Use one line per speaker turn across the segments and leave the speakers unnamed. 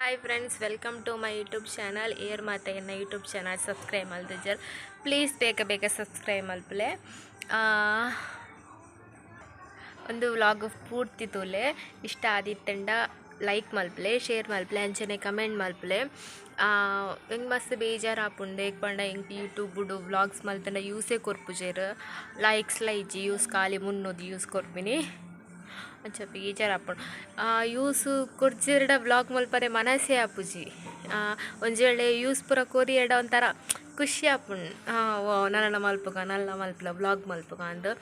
Hi friends welcome to my YouTube channel air ಮಾತೆಯನ್ನು YouTube channel subscribe ಮಲ್ದಿಜರ್ please ಬೇಗ ಬೇಗ ಸಬ್ಸ್ಕ್ರೈಬ್ ಮಲ್ಪಲೆ ಒಂದು ವ್ಲಾಗ್ ಪೂರ್ತಿ ತೂಲೆ. ಇಷ್ಟ ಆದಿತ್ತಂಡ ಲೈಕ್ ಮಲ್ಪಲೆ ಶೇರ್ ಮಲ್ಪಲೆ ಅಂಚನೆ ಕಮೆಂಟ್ ಮಲ್ಪಲೆ ಹೆಂಗೆ ಮಸ್ತ್ ಬೇಜಾರು ಆಪುಂಡು. ಏಕ್ ಪಂಡ ಹೆಂಗೆ ಯೂಟ್ಯೂಬುಡು ವ್ಲಾಗ್ಸ್ ಮಲ್ತಂಡ ಯೂಸೇ ಕೊರ್ಪುಜೇರು ಲೈಕ್ಸ್ ಲೈಜಿ ಯೂಸ್ ಖಾಲಿ ಮುನ್ನೋದು ಯೂಸ್ ಕೊರ್ಪಿನಿ. ಅಂಚ ಬೇಜಾರು ಆಪುಂಡು ಯೂಸ್ ಕುರ್ಚಿರಡ ಬ್ಲಾಗ್ ಮಲ್ಪರೆ ಮನಸ್ಸೇ ಆಪುಜಿ. ಒಂಜಿ ವೇಳೆ ಯೂಸ್ ಪೂರ ಕೊರಿಯಡ ಒಂಥರ ಖುಷಿ ಆಪುಂಡು ಓ ನಲ್ಲ ಮಲ್ಪುಗ ನಲ್ಲ ಮಲ್ಪಲ, ಬ್ಲಾಗ್ ಮಲ್ಪುಗ ಅಂದು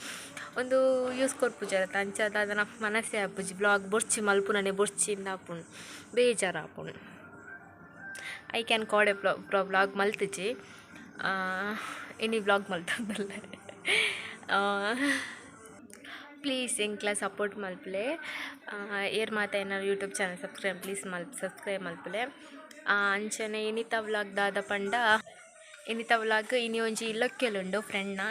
ಒಂದು ಯೂಸ್ ಕೊರ್ಪುಜರ ಅಂಚಾದ ಅದನ ಮನಸ್ಸೇ ಆಪುಜಿ. ಮಲ್ಪು ಬೊರ್ಚಿ ಮಲ್ಪುನನೆ ಬೊರ್ಚಿಂದ ಆಪುಂಡು ಬೇಜಾರು ಆಪುಂಡು ಐ ಕ್ಯಾನ್ ಕಾಡ್ ಬ್ಲಾಗ್ ವ್ಲಾಗ್ ಮಲ್ತಿಜಿ ಎನಿ ಮಲ್ತಲ್ಲ ಮಲ್ತಂದಲ್ಲ. ಪ್ಲೀಸ್ ಎಂಕ್ಲ ಸಪೋರ್ಟ್ ಮಲ್ಪಲೆ. ಏರ್ ಮಾತಾ ಏನಾರು ಯೂಟ್ಯೂಬ್ ಚಾನಲ್ ಸಬ್ಸ್ಕ್ರೈಬ್, ಪ್ಲೀಸ್ ಮಲ್, ಸಬ್ಸ್ಕ್ರೈಬ್ ಮಲ್ಪಲೆ. ಅಂಚನೆ ಇನಿತ ವ್ಲಾಗ್ ದಾದ ಪಂಡ. ಇನಿತ ವ್ಲಾಗ್ ಇನಿ ಒಂಜಿ ಇಲ್ಲೊಕ್ಕೆಲುಂಡು ಫ್ರೆಂಡ್ನ.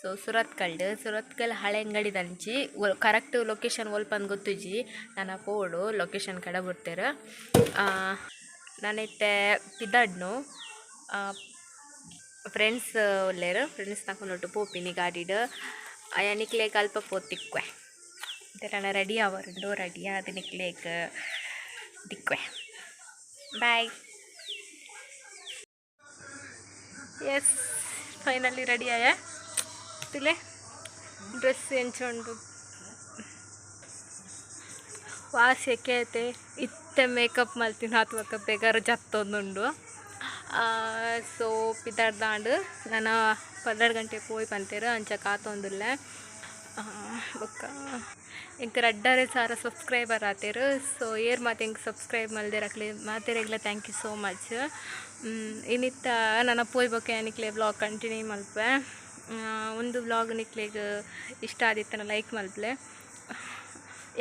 ಸೊ, ಸುರತ್ಕಲ್ಡ್. ಸುರತ್ಕಲ್ ಹಳೆ ಅಂಗಡಿ ದಂಚಿ. ಕರೆಕ್ಟ್ ಲೊಕೇಶನ್ ಒಲ್ಪಂದು ಗೊತ್ತುಜಿ. ನಾನು ಪೋಡು ಲೊಕೇಶನ್ ಕಡೆ ಬಿಡ್ತೇರೆ. ನಾನೈತೆ ಪಿದಾಡ್ನು. ಫ್ರೆಂಡ್ಸ್ ಒಲ್ಲೇರು. ಫ್ರೆಂಡ್ಸ್ ನಾಕೊಂಡು ಪೋಪಿನಿ ಗಾಡಿಡ್. ಅಯ್ಯನಿಕ್ಲೇಗ್ ಅಲ್ಪ ಪೋತಿಕ್ವೆ. ಇದೆಲ್ಲ ರೆಡಿ ಅವರುಂಡು ರೆಡಿ ಅದು ನಿಕ್ಲೇಗ್ ದಿಕ್ವೆ. ಬಾಯ್ ಎಸ್ ಫೈನಲಿ ರೆಡಿ ಆಯ? ತಿಲೆ ಡ್ರೆಸ್ ಎಂಚೊಂಡು ವಾಸ್ಯಕ್ಕೆ ಐತೆ? ಇತ್ತೆ ಮೇಕಪ್ ಮಲ್ತಿನ ಅಥವಾ ಬೇಗಾರ ಜತ್ತೊಂದುಂಡು? ಸೋಪ್ ಪಿದಾಡ್ದಾಂಡು ನಾನು ಪನ್ನೆರಡು ಗಂಟೆ ಪೋಯ್ ಪಂತೇರು ಅಂಚ ಕಾತೊಂದುಲ್ಲ ಬೊಕ್ಕ. ಎಂಕ್ ರಡ್ಡರೆ ಸಾರ ಸಬ್ಸ್ಕ್ರೈಬರ್ ಆತೇರು. ಸೊ, ಏರ್ ಮಾತು ಹೆಂಗೆ ಸಬ್ಸ್ಕ್ರೈಬ್ ಮಲ್ದಿರಕ್ಲಿ ಮಾತೇರೆಗ್ಲ ಥ್ಯಾಂಕ್ ಯು ಸೋ ಮಚ್. ಇನ್ನಿತ್ತ ನನ್ನ ಪೋಯ್ ಬೊಕ್ಕೆ ನಿಕ್ಲೆ ಬ್ಲಾಗ್ ಕಂಟಿನ್ಯೂ ಮಲ್ಪೆ. ಒಂದು ಬ್ಲಾಗ್ ನಿಕ್ಲೆಗ್ ಇಷ್ಟ ಆದಿತ್ತನ ಲೈಕ್ ಮಲ್ಪಲೆ.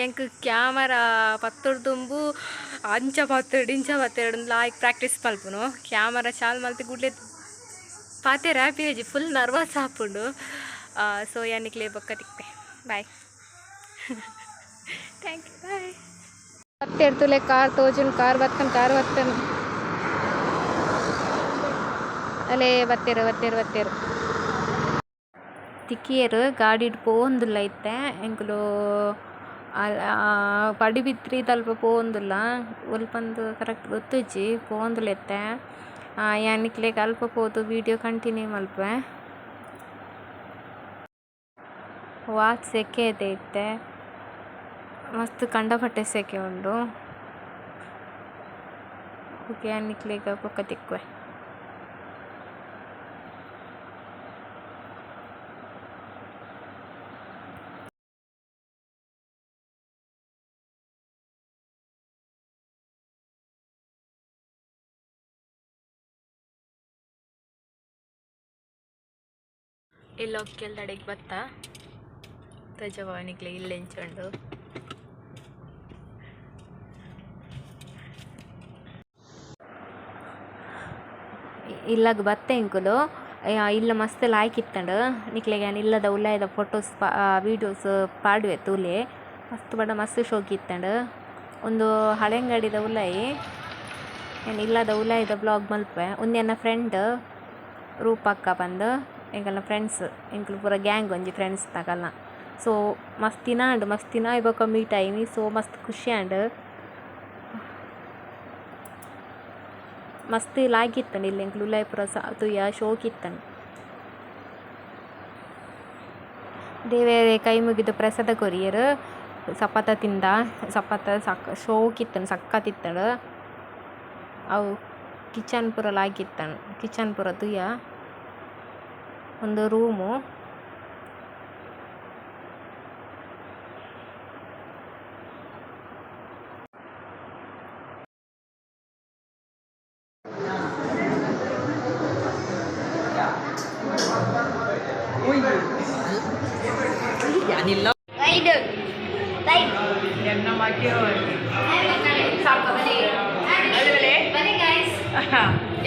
ಎಂಕ್ ಕ್ಯಾಮರಾ ಪತ್ತೊಡು ತುಂಬು ಅಂಚ ಪತ್ತೆರಡು ಇಂಚ ಪತ್ತೆರಡು ಲಾಯ್ಕ್ ಪ್ರಾಕ್ಟೀಸ್ ಮಲ್ಪುನು. ಕ್ಯಾಮರಾ ಚಾಲ್ ಮಲ್ತಿ ಗುಡ್ಲೆ ಪಾತೆ ರ್ಯಾಪಿ ಹೇಜಿ ಫುಲ್ ನರ್ವಸ್ ಆಪುಂಡು ಸೊ ಯಾನಿಕ್ಲೆ ತಿಕ್ಕೆ ಬಾಯ್ ಥ್ಯಾಂಕ್ ಯು ಬಾಯ್ ಪತ್ತೆರಡು ತುಲೆ ಕಾರ್ ತೋಜುನ್ ಕಾರ್ ಬತ್ತನ್ ಕಾರ್ ಬತ್ತನ್. ಅಲೇ ಬತ್ತೇರು ಬತ್ತೇರು ಬತ್ತೇರು. ತಿಕ್ಕಿಯರು ಗಾಡಿ ಪೋಂದುಲ್ಲ ಐತೆ. ಎಂಕುಲು ಪಡಿಬಿತ್ರಿ ತಲ್ಪ ಪೋಂದುಲ್ಲ ಒಲ್ಪಂದು ಕರೆಕ್ಟ್ ಗೊತ್ತಿಜ್ಜಿ ಪೋಂದುಲ ಎತ್ತೆ ಅಲ್ಪ ಪೋದು ವಿಡಿಯೋ ಕಂಟಿನ್ಯೂ ಮಲ್ಪೆ. ವಾಚ್ ಸೆಕೆ ಇತ್ತೆ. ಮಸ್ತ್ ಕಂಡಪಟ್ಟೆ ಸೆಕೆ ಉಂಡು. ಓಕೆ ಯಾನಿಕ್ಲೆಗ್ ಪೊಕ್ಕ ತಿಕ್ಕುವೆ. ಇಲ್ಲೊಕ್ಕೆಲ್ ಅಡಿಗೆ ಬತ್ತ ಇಲ್ಲಿ ಎಂಚಂಡು ಇಲ್ಲಾಗ ಬತ್ತೆ ಇಂಕುಲು ಇಲ್ಲ ಮಸ್ತ್ ಲಾಯ್ಕ್ ಇತ್ತಂಡು. ನಿಕ್ಲೆಗೆ ಇಲ್ಲದ ಉಲ್ಲಾಯದ ಫೋಟೋಸ್ ವೀಡಿಯೋಸ್ ಪಾಡುವೆ ತೂಲೆ. ಮಸ್ತ್ ಬಡ ಮಸ್ತ್ ಶೋಕಿ ಇತ್ತಂಡು. ಒಂದು ಹಳೆಂಗಡಿದ ಉಲಾಯಿ ಏನು ಇಲ್ಲದ ಉಲಾಯಿದ ಬ್ಲಾಗ್ ಮಲ್ಪೆ. ಒಂದು ನನ್ನ ಫ್ರೆಂಡ್ ರೂಪಕ್ಕ ಬಂದು ಎಂಕಲ್ನ ಫ್ರೆಂಡ್ಸ್ ಎಂಕುಲು ಪೂರ ಗ್ಯಾಂಗ್ ಒಂಜಿ ಫ್ರೆಂಡ್ಸ್ ತಕಲ್ನ ಸೊ ಮಸ್ತ್ ತಿನಾಂಡು ಮಸ್ತ್ ತಿನಾಯ್ ಬೊಕ ಮೀಟ್ ಆಯಿನಿ ಸೊ ಮಸ್ತ್ ಖುಷಿ ಆಂಡ್ ಮಸ್ತ್ ಲಾಯ್ಕಿತ್ತಂಡು ಇಲ್ಲಿ ಎಂಕ್ಲು ಉಲಾಯ್ ಪೂರ ಸ ತೂಯ ಶೋಕ್ ಇತ್ತಂಡು. ದೇವೇರೆ ಕೈ ಮುಗಿದು ಪ್ರಸಾದ ಕೊರಿಯರು, ಸಪತ ತಿಂದ, ಸಪತ ಸಕ್, ಶೋಕ್ ಇತ್ತಂಡು ಸಕ್ಕತ್ತಿತ್ತಂಡು ಅವು ಕಿಚನ್ ಪೂರ ಲಾಗಿತ್ತನ್ ಕಿಚನ್ ಪೂರ ತುಯ್ಯ. ಒಂದು ರೂಮು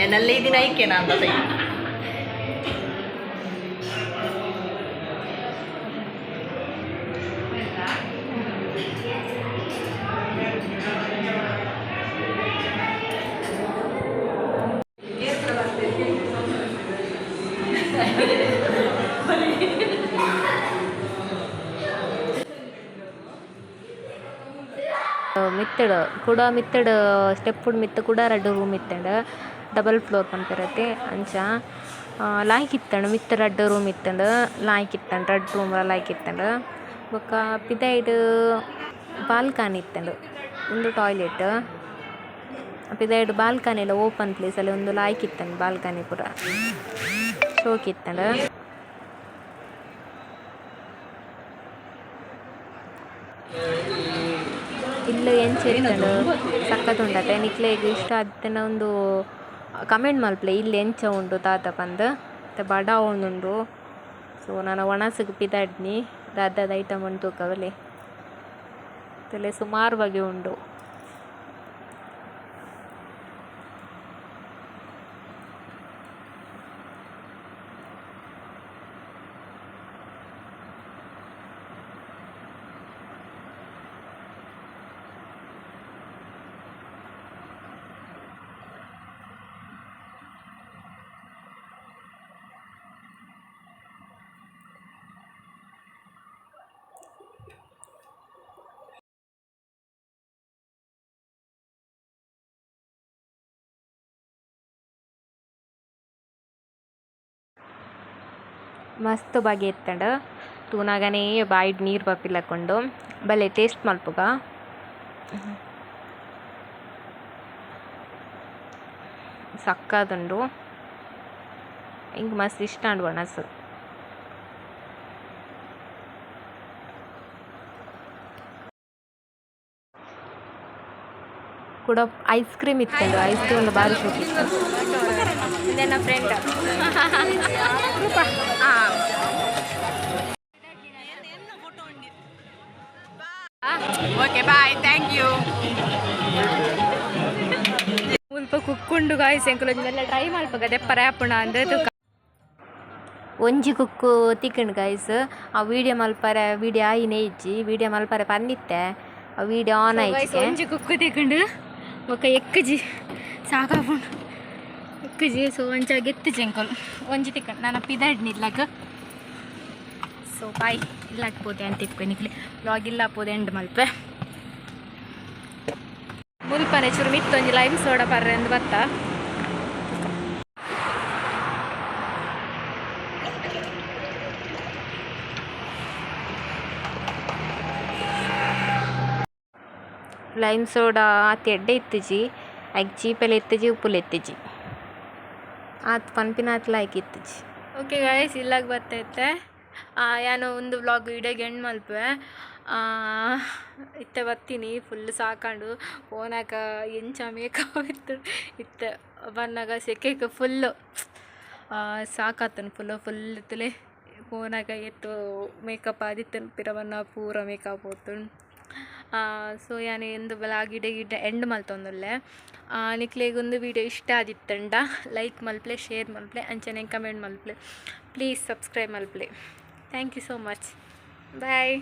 ಎನ್ನಲ್ಲಿ ದಿನ ಐಕ್ಯ ನಾನು
ಮಿತ್ತಡ್, ಕೂಡ ಮಿತ್ತಡ್ ಸ್ಟೆಪ್ ಮಿತ್ತ, ಕೂಡ ರಡ್ಡ್ ರೂಮ್ ಇತ್ತಂಡ್ ಡಬಲ್ ಫ್ಲೋರ್ ಪನ್ಪೆರತೆ ಅಂಚ. ಲಾಯ್ಕ್ ಇತ್ತಂಡ್ ಮಿತ್ತ ರಡ್ಡ್ ರೂಮ್ ಇತ್ತಂಡ್ ಲಾಯ್ಕ್ ಇತ್ತಂಡ್ ರಡ್ಡ್ ರೂಮ್ ಲಾಯ್ಕ್ ಇತ್ತಂಡ್ ಬೊಕ್ಕ ಪಿದಾಯ್ಡ್ ಬಾಲ್ಕನಿ ಇತ್ತಂಡ್ ಉಂದು ಟಾಯ್ಲೆಟ್ ಪಿದಾಯ್ಡ್ ಬಾಲ್ಕನಿಲ ಓಪನ್ ಪ್ಲೇಸಲ್ಲಿ ಒಂದು ಲಾಯ್ಕ್ ಇತ್ತಂಡ್ ಬಾಲ್ಕನಿ ಪೂರ. ಶೋಕ್ ಇತ್ತಂಡ್ ಇಲ್ಲ ಎಂಚ ಇತ್ತಂಡ್ ಸಖತ್ ಉಂಡತೆ ನಿಕ್ಲೆಗ್ ಇಷ್ಟ ಅದನ್ನ ಒಂದು ಕಮೆಂಟ್ ಮಲ್ಪಲೆ ಇಲ್ಲಿ ಎಂಚ ಉಂಡು ತಾತ ಪಂದ್? ಮತ್ತು ಬಡ ಉಂಡು. ಸೊ ನಾನು ಒಣಸಿಗೆ ಪಿದಾಡ್ನಿ. ದಾದಾದ ಐಟಮ್ ಉಂಟು ತೂಕವಲ್ಲಿ ತಲೆ ಸುಮಾರು ಬಗೆ ಉಂಡು. ಮಸ್ತ್ ಬಗೆ ಇತ್ತಂಡ್. ತೂನಗನೇ ಬಾಯ್ಡ್ ನೀರು ಬಪ್ಪಿಲಕೊಂಡು ಬಲೆ ಟೇಸ್ಟ್ ಮಲ್ಪುಗ. ಸಕ್ಕದುಂಡು. ಇಂಕ್ ಮಸ್ತ್ ಇಷ್ಟ ಉಂಡು ಒಣಸ್ ಕೂಡ ಐಸ್ ಕ್ರೀಮ್ ಇತ್ತು ಐಸ್ ಕ್ರೀಮ್ ಬಾರಿ ಶೋಕ್ ಇತ್ತು ಇದೆ ನನ್ನ friend
okay bye thank you
ಮುಲ್ಪ ಕುಕ್ಕೊಂಡು ಗಾಯ್ಸ್ ಎಂಕುಲೊಂಜಿ ಟ್ರೈ ಮಲ್ಪಗ ದೆಪ್ಪರ ಆಪುಣ ಅಂದ್ರೆ ಒಂಜಿ ಕುಕ್ಕು ತಿಕ್ಕಂಡು ಗಾಯ್ಸ್ ಆ ವಿಡಿಯೋ ಮಲ್ಪರೆ ವಿಡಿಯೋ ಆಯಿನೇ ಇಜ್ಜಿ. ವಿಡಿಯೋ ಮಲ್ಪರೆ ಪನ್ನಿತ್ತೆ ಆ ವಿಡಿಯೋ ಆನ್ ಆಯ್ತು ಒಂಜಿ ಕುಕ್ಕು ತಿಕ್ಕಂಡು ಬೊಕ ಎಕ್ಕಜಿ. ಸಾಕಾಪುಂಡು ಎಕ್ಕಜಿ ಸೊ ಒಂಚ ಗೆತ್ತು ಜಂಕಲ್ ಒಂಜಿ ತಿಕ್ಕ ನಾನು ಪಿದಾಡ್ನಿ ಇಲ್ಲಕ ಸೊ ಬಾಯ್, ಇಲ್ಲ ಪೋದೆ ಅಂತ ತಿಕ್ಕೊನಿಕ್ಲಿ ಬ್ಲಾಗ್ ಇಲ್ಲ ಹಾಕ್ಬೋದೆ ಎಂಡ್ ಮಲ್ಪೆ. ಮುಲ್ಪನೆ ಚೂರು ಮಿತ್ತೊಂಜಿ ಲೈವ್ ಸೋಡ ಬರ್ರೆ ಅಂದ್ ಬತ್ತ. ಲೈಮ್ ಸೋಡಾ ಅತಿ ಎಡ್ಡೆ ಇತ್ತಜಿ ಐಕ್ ಚೀಪೆಲ್ಲ ಎತ್ತಜಿ, ಉಪ್ಪುಲ ಆತ್ ಪನ್ಪಿನ ಆತ್ಲ ಇತ್ತಜಿ ಓಕೆ ಗಾಯ್ಸ್ ಇಲ್ಲಾಗ ಬರ್ತೈತೆ. ಏನೋ ಒಂದು ವ್ಲಾಗ್ ವಿಡಿಯೋಗೆ ಹೆಣ್ಣು ಮಲ್ಪೆ. ಇತ್ತೆ ಬರ್ತೀನಿ ಫುಲ್ ಸಾಕೊಂಡು. ಫೋನಾಗ ಎಂಚ ಮೇಕಪ್ ಇತ್ತು ಬಂದಾಗ ಸೆಕೆಗೆ ಫುಲ್ಲು ಸಾಕಾತನು ಫುಲ್ಲು ಫುಲ್ ಇತ್ತಲೆ. ಫೋನಾಗ ಎತ್ತು ಮೇಕಪ್ ಆದಿತ್ತನು, ಪಿರವನ್ನ ಪೂರ ಮೇಕಪ್ ಹೋತು ಸೊ ಯಾನೆ ಎಂದು ಬ್ಲಾಗ್ ಗಿಡ ಗಿಡ ಎಂಡ್ ಮಲ್ತೊಂದುಲ್ಲೆ. ನಿಕ್ಲೆಗ್ ಒಂದು ವಿಡಿಯೋ ಇಷ್ಟ ಆದಿತ್ತಂಡ ಲೈಕ್ ಮಲ್ಪ್ಲೆ ಶೇರ್ ಮಲ್ಪ್ಲೆ, ಅಂಚನೆ ಕಮೆಂಟ್ ಮಲ್ಪ್ಲೆ. Please subscribe ಮಲ್ಪ್ಲೆ. Thank you so much bye